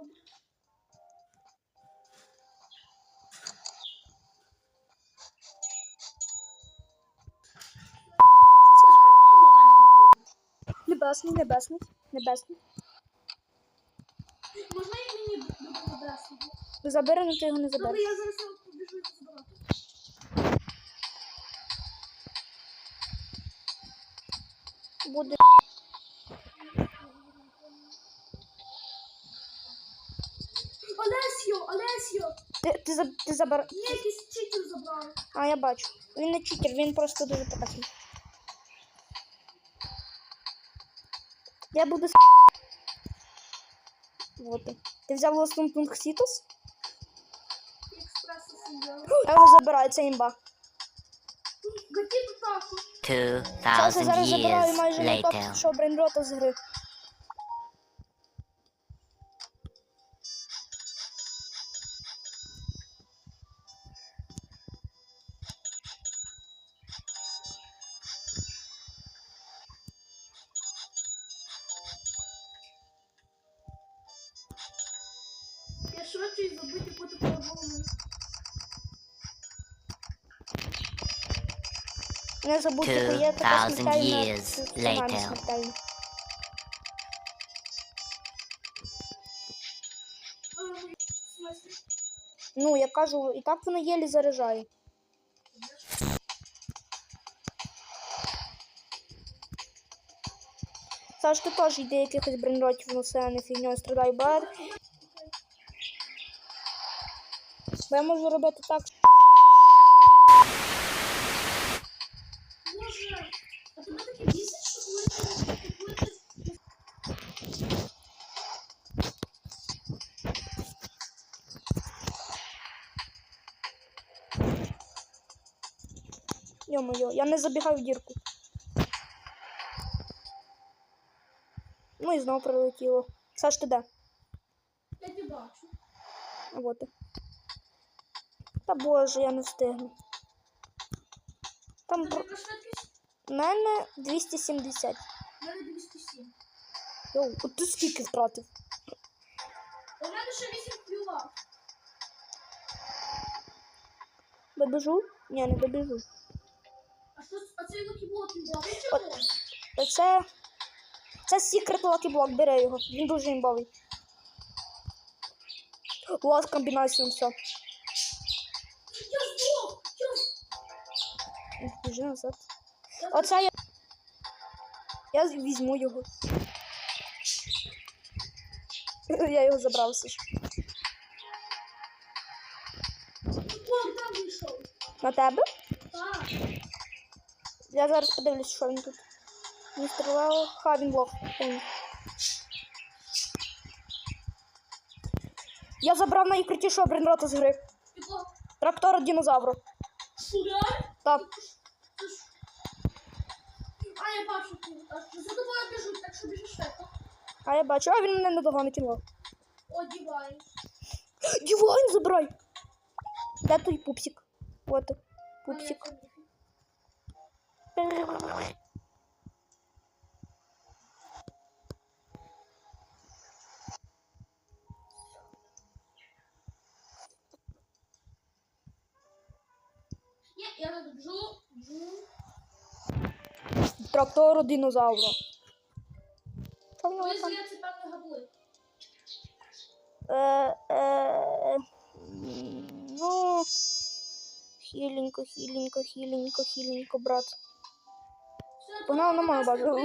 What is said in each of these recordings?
добре. Небесний, небесний, небесний. Можна і мені одразу? Забери, ну ти його не Добре, забереш. я зараз його побіжу і забирати. Буде. Олесю, Олесю! Ти, ти, за- ти забер... Ні, якийсь читер забрав. А, я бачу. Він не читер, він просто дуже прекрасний. Я буду с... Вот. ти. Ти взяв Лостон Пункт Сітус? Експресо сиділа. Я його забираю, це імба. Гатіту таку. Зараз я thousand зараз забираю years майже на later. що брейнрота з гри. Я швидше і забити по-другому. Не забудь, типу, є така 2000 смертельна? Ну, я кажу, і так воно єлі заряджає. Саш, ти теж йде якихось брейнротів, ну це не фігньою страдай бар. Бо я можу робити так, Йо-моє, я не забігаю в дірку. Ну і знову прилетіло. Саш, ти де? я тебе бачу. А вот. ти. Та боже, я не встигну. Там про... мене 270. У мене 207. Йоу, от ти скільки втратив? У мене ще 8 кіла. Добіжу? Ні, не добіжу. А що а цей локіблок? От. Це. Це Secret Lucky бери його. Він дуже імбовий. Лас комбінація все. Біжи назад. Оце я. Я візьму його. Я його забрав все ж. На тебе? Так. Я зараз подивлюсь, що він тут. Не стріляв. Ха, він лох. Я забрав найкрутішого бренрота з гри. Трактора динозавру. шуляй? Ж- А, я бачу. За тобою біжуть, так що біжиш швидко. А я бачу, а він мене на догонить кіно. О, дівайн. Дівайн забирай! Де той пупсик? От пупсик. Трактору динозавра. В Ви там? звідси певно. Е, е, ну, хіленько, хіленько, хіленько, хіленько, брат. Погнали на мою базу.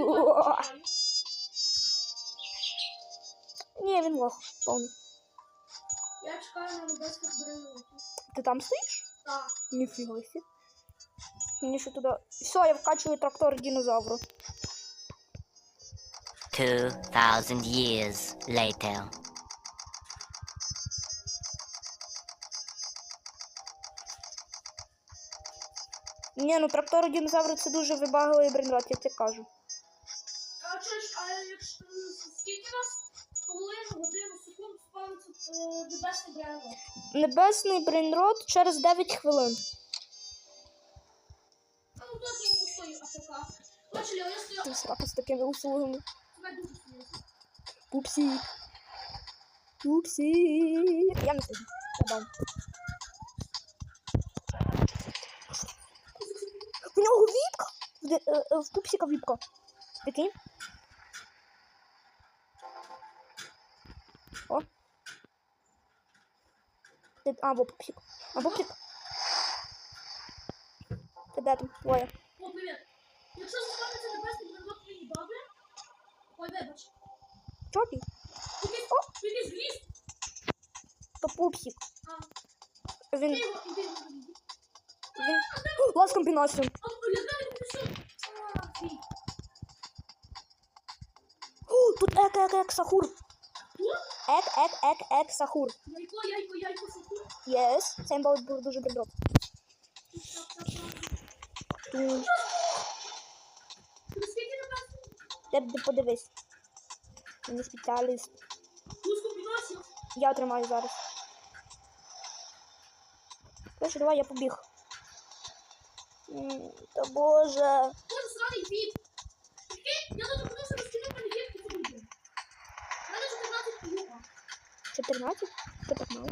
Ні, він лох, повний. Я чекаю на небесних брелоків. Ти там стоїш? Так. Ніфіга сі. Мені що туди. Все, я вкачую трактор динозавру. Two thousand years later. Ні, ну трактор динозавру це дуже вибагливий бренрот, я тебе кажу. А а якщо скільки раз хвилин, годину, секунд спавиться е, небесний брелок? Небесний брейнрот через 9 хвилин. Ти срака з такими услугами. Пупсі. Пупсик. Я не слышу. Я. У нього віпка. В, е, е, в пупсика віпка. Прикинь. О. А, во пупсик. А пупсик. Там? Двоє. О, привіт. Якщо заспавниться небесний предмет мені добре. Ой, вибач. Якийсь, гліст. То пупсик. Він, він... Лас комбінацію. О, тут ек, ек, ек, сахур. Ек, ек, ек, ек, сахур. Яйко, яйко, яйко, суху. Єс. Це був дуже добро. Ти скільки небесний? Де б ти подивись. Не спеціаліст. Я тримаю зараз. Короче, давай я побіг. Та боже. Боже, сраний віп. Я тут віп, і це буде. У мене 14 плюха. 14? Це так мало.